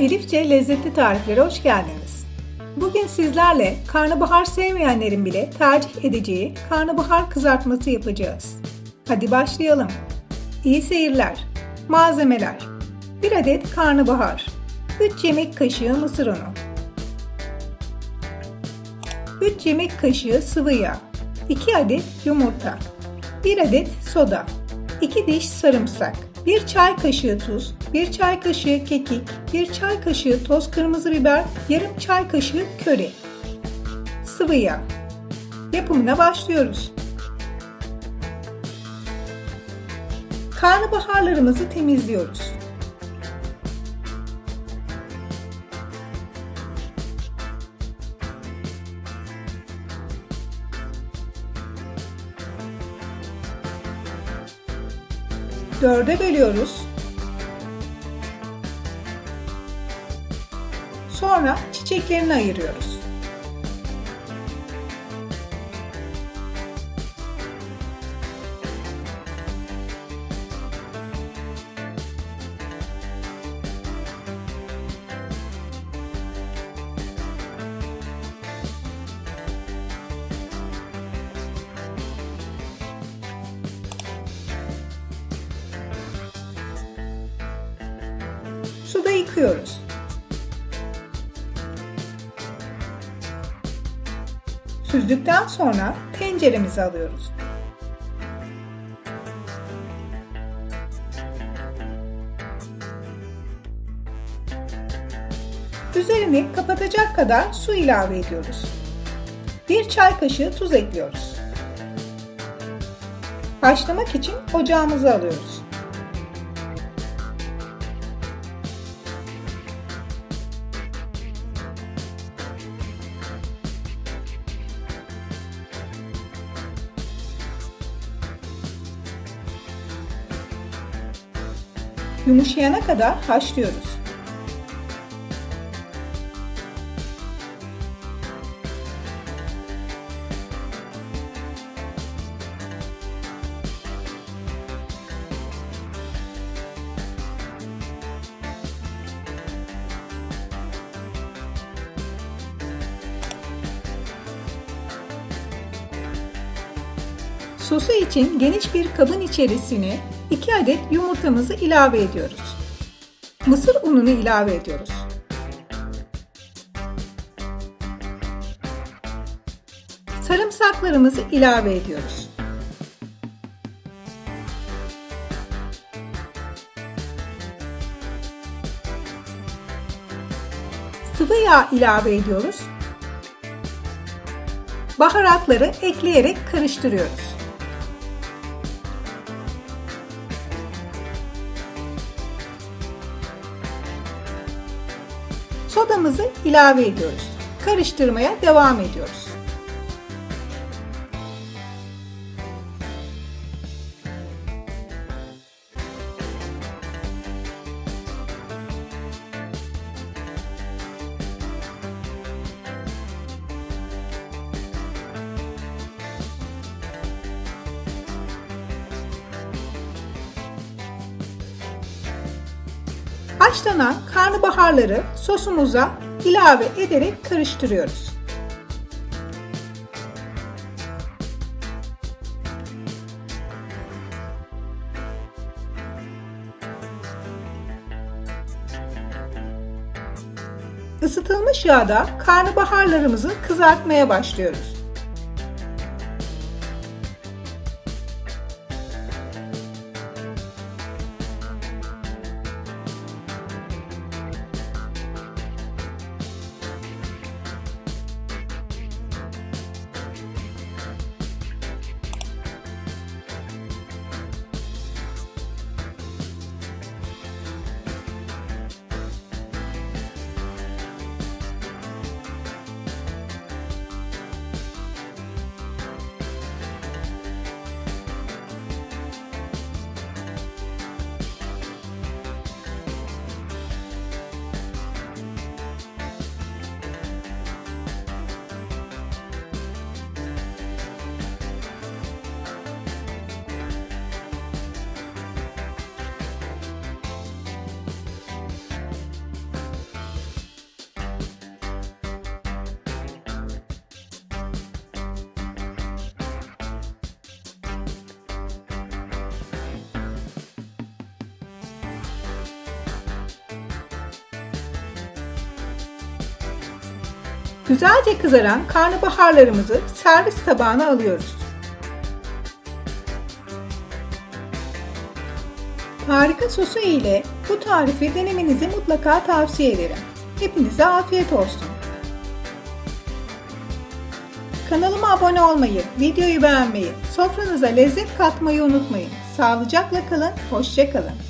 Elifçe lezzetli tariflere hoş geldiniz. Bugün sizlerle karnabahar sevmeyenlerin bile tercih edeceği karnabahar kızartması yapacağız. Hadi başlayalım. İyi seyirler. Malzemeler 1 adet karnabahar 3 yemek kaşığı mısır unu 3 yemek kaşığı sıvı yağ 2 adet yumurta 1 adet soda 2 diş sarımsak 1 çay kaşığı tuz, 1 çay kaşığı kekik, 1 çay kaşığı toz kırmızı biber, yarım çay kaşığı köri. Sıvı yağ. Yapımına başlıyoruz. Karnabaharlarımızı temizliyoruz. Dörde bölüyoruz. Sonra çiçeklerini ayırıyoruz. Suda yıkıyoruz. Süzdükten sonra tenceremize alıyoruz. Üzerini kapatacak kadar su ilave ediyoruz. 1 çay kaşığı tuz ekliyoruz. Haşlamak için ocağımıza alıyoruz. Yumuşayana kadar haşlıyoruz. Sosu için geniş bir kabın içerisine 2 adet yumurtamızı ilave ediyoruz. Mısır ununu ilave ediyoruz. Sarımsaklarımızı ilave ediyoruz. Sıvı yağ ilave ediyoruz. Baharatları ekleyerek karıştırıyoruz. Sodamızı ilave ediyoruz. Karıştırmaya devam ediyoruz. Haşlanan karnabaharları sosumuza ilave ederek karıştırıyoruz. Isıtılmış yağda karnabaharlarımızı kızartmaya başlıyoruz. Güzelce kızaran karnabaharlarımızı servis tabağına alıyoruz. Harika sosu ile bu tarifi denemenizi mutlaka tavsiye ederim. Hepinize afiyet olsun. Kanalıma abone olmayı, videoyu beğenmeyi, sofranıza lezzet katmayı unutmayın. Sağlıcakla kalın, hoşça kalın.